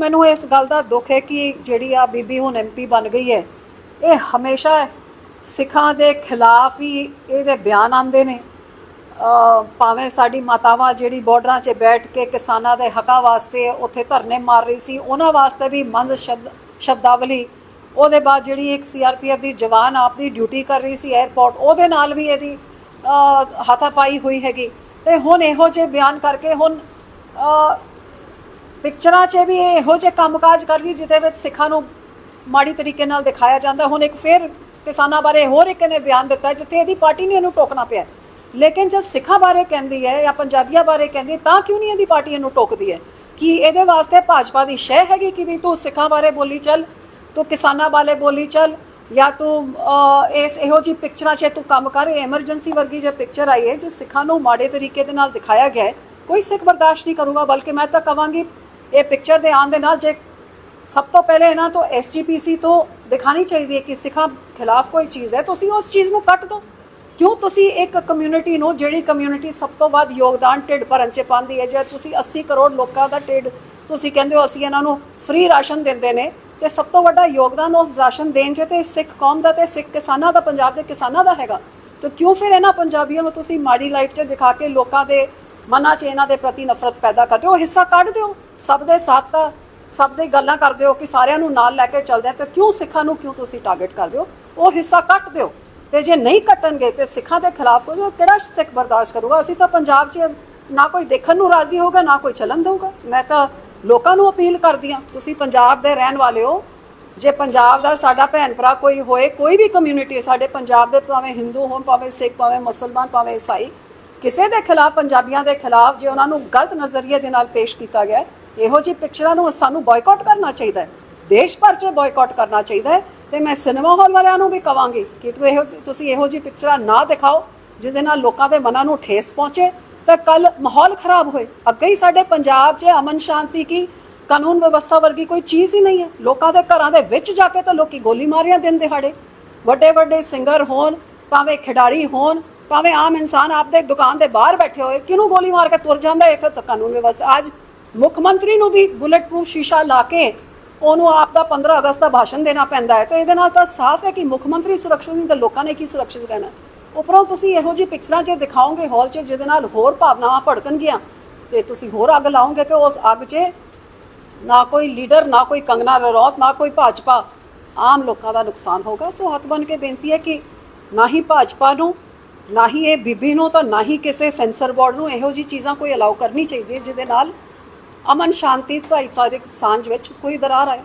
ਮੈਨੂੰ ਇਸ ਗੱਲ ਦਾ ਦੁੱਖ ਹੈ ਕਿ ਜਿਹੜੀ ਆ ਬੀਬੀ ਹੁਣ ਐਮਪੀ ਬਣ ਗਈ ਹੈ ਇਹ ਹਮੇਸ਼ਾ ਸਿੱਖਾਂ ਦੇ ਖਿਲਾਫ ਹੀ ਇਹਦੇ ਬਿਆਨ ਆਉਂਦੇ ਨੇ। ਭਾਵੇਂ ਸਾਡੀ ਮਾਤਾਵਾਂ ਜਿਹੜੀ ਬਾਰਡਰਾਂ 'ਚ ਬੈਠ ਕੇ ਕਿਸਾਨਾਂ ਦੇ ਹੱਕਾਂ ਵਾਸਤੇ ਉੱਥੇ ਧਰਨੇ ਮਾਰ ਰਹੀ ਸੀ ਉਹਨਾਂ ਵਾਸਤੇ ਵੀ ਮੰਦ ਸ਼ਬਦ ਸ਼ਬਦਾਵਲੀ ਉਹਦੇ ਬਾਅਦ ਜਿਹੜੀ ਇੱਕ ਸੀਆਰਪੀਐਫ ਦੀ ਜਵਾਨ ਆਪਦੀ ਡਿਊਟੀ ਕਰ ਰਹੀ ਸੀ 에ਅਰਪੋਰਟ ਉਹਦੇ ਨਾਲ ਵੀ ਇਹਦੀ ਅ, ਹਾਥਾਪਾਈ ਹੋਈ ਹੈਗੀ। ਤੇ ਹੁਣ ਇਹੋ ਜਿਹੇ ਬਿਆਨ ਕਰਕੇ ਹੁਣ ਪਿਕਚਰਾਂ 'ਚ ਵੀ ਇਹ ਇਹੋ ਜਿਹੇ ਕੰਮਕਾਜ ਕਰਦੀ ਜਿਹਦੇ ਵਿੱਚ ਸਿੱਖਾਂ ਨੂੰ ਮਾੜੀ ਤਰੀਕੇ ਨਾਲ ਦਿਖਾਇਆ ਜਾਂਦਾ। ਹੁਣ ਇੱਕ ਫਿਰ ਕਿਸਾਨਾਂ ਬਾਰੇ ਹੋਰ ਇੱਕ ਨੇ ਬਿਆਨ ਦਿੱਤਾ, ਜਿੱਥੇ ਇਹਦੀ ਪਾਰਟੀ ਨੇ ਇਹਨੂੰ ਟੋਕਣਾ ਪਿਆ। ਲੇਕਿਨ ਜਦ ਸਿੱਖਾਂ ਬਾਰੇ ਕਹਿੰਦੀ ਹੈ ਜਾਂ ਪੰਜਾਬੀਆਂ ਬਾਰੇ ਕਹਿੰਦੀ ਹੈ, ਤਾਂ ਕਿਉਂ ਨਹੀਂ ਇਹਦੀ ਪਾਰਟੀ ਇਹਨੂੰ ਟੋਕਦੀ ਹੈ? ਕਿ ਇਹਦੇ ਵਾਸਤੇ ਭਾਜਪਾ ਦੀ ਸ਼ਹਿ ਹੈਗੀ ਕਿ ਵੀ ਤੂੰ ਸਿੱਖਾਂ ਬਾਰੇ ਬੋਲੀ ਚੱਲ, ਤੂੰ ਕਿਸਾਨਾਂ ਬਾਰੇ ਬੋਲੀ ਚੱਲ, ਜਾਂ ਤੂੰ ਇਸ ਇਹੋ ਜੀ ਪਿਕਚਰਾਂ 'ਚ ਤੂੰ ਕੰਮ ਕਰ ਐਮਰਜੈਂਸੀ ਵਰਗੀ ਜੇ ਪਿਕਚਰ ਆਈ ਹੈ, ਜੋ ਸਿੱਖਾਂ ਨੂੰ ਮਾੜੇ ਤਰੀਕੇ ਦੇ ਨਾਲ ਦਿਖਾਇਆ ਗਿਆ ਕੋਈ ਸਿੱਖ ਬਰਦਾਸ਼ਤ ਨਹੀਂ ਕਰੂਗਾ, ਬਲਕਿ ਮੈਂ ਤਾਂ ਕਵਾਂਗੀ ਇਹ ਪਿਕਚਰ ਦੇ ਆਉਣ ਦੇ ਨਾਲ ਜੇ ਸਭ ਤੋਂ ਪਹਿਲੇ ਇਹਨਾਂ ਤੋਂ ਐਸਜੀਪੀਸੀ ਤੋਂ ਦਿਖਾਣੀ ਚਾਹੀਦੀ ਹੈ ਕਿ ਸਿੱਖਾਂ ਖਿਲਾਫ ਕੋਈ ਚੀਜ਼ ਹੈ, ਤੁਸੀਂ ਉਸ ਚੀਜ਼ ਨੂੰ ਕੱਟ ਦਿਓ। ਕਿਉਂ ਤੁਸੀਂ ਇੱਕ ਕਮਿਊਨਿਟੀ ਨੂੰ, ਜਿਹੜੀ ਕਮਿਊਨਿਟੀ ਸਭ ਤੋਂ ਵੱਧ ਯੋਗਦਾਨ ਢਿੱਡ ਭਰਨ ਚ ਪਾਉਂਦੀ ਹੈ, ਜੇ ਤੁਸੀਂ 80 ਕਰੋੜ ਲੋਕਾਂ ਦਾ ਢਿੱਡ ਤੁਸੀਂ ਕਹਿੰਦੇ ਹੋ ਅਸੀਂ ਇਹਨਾਂ ਨੂੰ ਫ੍ਰੀ ਰਾਸ਼ਨ ਦਿੰਦੇ ਨੇ ਤੇ ਸਭ ਤੋਂ ਵੱਡਾ ਯੋਗਦਾਨ ਉਸ ਰਾਸ਼ਨ ਦੇਣ ਚ ਤੇ ਸਿੱਖ ਕੌਮ ਦਾ ਤੇ ਸਿੱਖ ਕਿਸਾਨਾਂ ਦਾ, ਪੰਜਾਬ ਦੇ ਕਿਸਾਨਾਂ ਦਾ ਹੈਗਾ। ਤਾਂ ਕਿਉਂ ਫਿਰ ਇਹਨਾਂ ਪੰਜਾਬੀਆਂ ਨੂੰ ਤੁਸੀਂ ਮਾੜੀ ਲਾਈਟ 'ਚ ਦਿਖਾ ਕੇ ਲੋਕਾਂ ਦੇ ਮਨਾਂ 'ਚ ਇਹਨਾਂ ਦੇ ਪ੍ਰਤੀ ਨਫ਼ਰਤ ਪੈਦਾ ਕਰਦੇ ਹੋ ਉਹ ਹਿੱਸਾ ਕੱਢ ਦਿਓ। ਸਭ ਦੇ ਸਾਥ, ਸਭ ਦੇ ਗੱਲਾਂ ਕਰਦੇ ਹੋ ਕਿ ਸਾਰਿਆਂ ਨੂੰ ਨਾਲ ਲੈ ਕੇ ਚੱਲਦੇ ਆ, ਤੇ ਕਿਉਂ ਸਿੱਖਾਂ ਨੂੰ ਕਿਉਂ ਤੁਸੀਂ ਟਾਰਗੇਟ ਕਰਦੇ ਹੋ? ਉਹ ਹਿੱਸਾ ਕੱਟ ਦਿਓ। ਤੇ ਜੇ ਨਹੀਂ ਕੱਟਣਗੇ, ਤੇ ਸਿੱਖਾਂ ਦੇ ਖਿਲਾਫ ਕੋਈ ਉਹ ਕਿਹੜਾ ਸਿੱਖ ਬਰਦਾਸ਼ਤ ਕਰੂਗਾ? ਅਸੀਂ ਤਾਂ ਪੰਜਾਬ 'ਚ ਨਾ ਕੋਈ ਦੇਖਣ ਨੂੰ ਰਾਜ਼ੀ ਹੋਗਾ ਨਾ ਕੋਈ ਚੱਲਣ ਦੇਊਗਾ। ਮੈਂ ਤਾਂ ਲੋਕਾਂ ਨੂੰ ਅਪੀਲ ਕਰਦੀ ਹਾਂ, ਤੁਸੀਂ ਪੰਜਾਬ ਦੇ ਰਹਿਣ ਵਾਲੇ ਹੋ। ਜੇ ਪੰਜਾਬ ਦਾ ਸਾਡਾ ਭੈਣ ਭਰਾ ਕੋਈ ਹੋਏ, ਕੋਈ ਵੀ ਕਮਿਊਨਿਟੀ ਸਾਡੇ ਪੰਜਾਬ ਦੇ ਭਾਵੇਂ ਹਿੰਦੂ ਹੋਣ, ਭਾਵੇਂ ਸਿੱਖ, ਭਾਵੇਂ ਮੁਸਲਮਾਨ, ਭਾਵੇਂ ਈਸਾਈ ਕਿਸੇ ਦੇ ਖਿਲਾਫ, ਪੰਜਾਬੀਆਂ ਦੇ ਖਿਲਾਫ ਜੇ ਉਹਨਾਂ ਨੂੰ ਗਲਤ ਨਜ਼ਰੀਏ ਦੇ ਨਾਲ ਪੇਸ਼ ਕੀਤਾ ਗਿਆ ਇਹੋ ਜਿਹੀ ਪਿਕਚਰਾਂ ਨੂੰ ਸਾਨੂੰ ਬਾਇਕਾਟ ਕਰਨਾ ਚਾਹੀਦਾ ਹੈ। ਦੇਸ਼ ਭਰ 'ਚ ਬਾਇਕਾਟ ਕਰਨਾ ਚਾਹੀਦਾ ਹੈ ਤੇ ਮੈਂ ਸਿਨੇਮਾ ਹਾਲ ਵਾਲਿਆਂ ਨੂੰ ਵੀ ਕਵਾਂਗੀ ਕਿ ਤੂੰ ਇਹੋ ਜਿਹੀ- ਤੁਸੀਂ ਇਹੋ ਜਿਹੀ ਪਿਕਚਰਾਂ ਨਾ ਦਿਖਾਓ, ਜਿਹਦੇ ਨਾਲ ਲੋਕਾਂ ਦੇ ਮਨਾਂ ਨੂੰ ਠੇਸ ਪਹੁੰਚੇ ਤਾਂ ਕੱਲ ਮਾਹੌਲ ਖਰਾਬ ਹੋਏ। ਅੱਗੇ ਹੀ ਸਾਡੇ ਪੰਜਾਬ 'ਚ ਅਮਨ ਸ਼ਾਂਤੀ ਕੀ ਕਾਨੂੰਨ ਵਿਵਸਥਾ ਵਰਗੀ ਕੋਈ ਚੀਜ਼ ਹੀ ਨਹੀਂ ਹੈ। ਲੋਕਾਂ ਦੇ ਘਰਾਂ ਦੇ ਵਿੱਚ ਜਾ ਕੇ ਤਾਂ ਲੋਕੀ ਗੋਲੀ ਮਾਰੀਆਂ ਦਿਨ ਦਿਹਾੜੇ। ਵੱਡੇ ਵੱਡੇ ਸਿੰਗਰ ਹੋਣ, ਭਾਵੇਂ ਖਿਡਾਰੀ ਹੋਣ ਭਾਵੇਂ ਆਮ ਇਨਸਾਨ ਆਪਦੇ ਦੁਕਾਨ ਦੇ ਬਾਹਰ ਬੈਠੇ ਹੋਏ, ਕਿਹਨੂੰ ਗੋਲੀ ਮਾਰ ਕੇ ਤੁਰ ਜਾਂਦਾ ਇੱਥੇ ਤਾਂ ਕਾਨੂੰਨ ਵਿਵਸਥਾ ਅੱਜ ਮੁੱਖ ਮੰਤਰੀ ਨੂੰ ਵੀ ਬੁਲੇਟ ਪ੍ਰੂਫ ਸ਼ੀਸ਼ਾ ਲਾ ਕੇ ਉਹਨੂੰ ਆਪ ਦਾ 15 ਅਗਸਤ ਦਾ ਭਾਸ਼ਣ ਦੇਣਾ ਪੈਂਦਾ ਹੈ। ਤੇ ਇਹਦੇ ਨਾਲ ਤਾਂ ਸਾਫ਼ ਹੈ ਕਿ ਮੁੱਖ ਮੰਤਰੀ ਸੁਰੱਖਿਅਤ ਨਹੀਂ, ਤਾਂ ਲੋਕਾਂ ਨੇ ਕੀ ਸੁਰੱਖਿਅਤ ਰਹਿਣਾ? ਉਪਰੋਂ ਤੁਸੀਂ ਇਹੋ ਜਿਹੀ ਪਿਕਚਰਾਂ 'ਚ ਦਿਖਾਓਗੇ ਹਾਲ 'ਚ, ਜਿਹਦੇ ਨਾਲ ਹੋਰ ਭਾਵਨਾਵਾਂ ਭੜਕਣਗੀਆਂ, ਤੇ ਤੁਸੀਂ ਹੋਰ ਅੱਗ ਲਾਓਗੇ, ਤੇ ਉਸ ਅੱਗ 'ਚ ਨਾ ਕੋਈ ਲੀਡਰ, ਨਾ ਕੋਈ ਕੰਗਨਾ ਰਣੌਤ, ਨਾ ਕੋਈ ਭਾਜਪਾ ਆਮ ਲੋਕਾਂ ਦਾ ਨੁਕਸਾਨ ਹੋਗਾ ਸੋ ਹੱਥ ਬਨ ਕੇ ਬੇਨਤੀ ਹੈ ਕਿ ਨਾ ਹੀ ਭਾਜਪਾ ਨੂੰ ਨਾ ਹੀ ਇਹ ਬੀਬੀ ਨੂੰ ਤਾਂ ਨਾ ਹੀ ਕਿਸੇ ਸੈਂਸਰ ਬੋਰਡ ਨੂੰ ਇਹੋ ਜੀ ਚੀਜ਼ਾਂ ਕੋਈ ਅਲਾਉ ਕਰਨੀ ਚਾਹੀਦੀ ਹੈ, ਜਿਹਦੇ ਨਾਲ ਅਮਨ ਸ਼ਾਂਤੀ ਭਾਈਚਾਰਕ ਸਾਂਝ ਵਿੱਚ ਕੋਈ ਦਰਾਰ ਆਏ।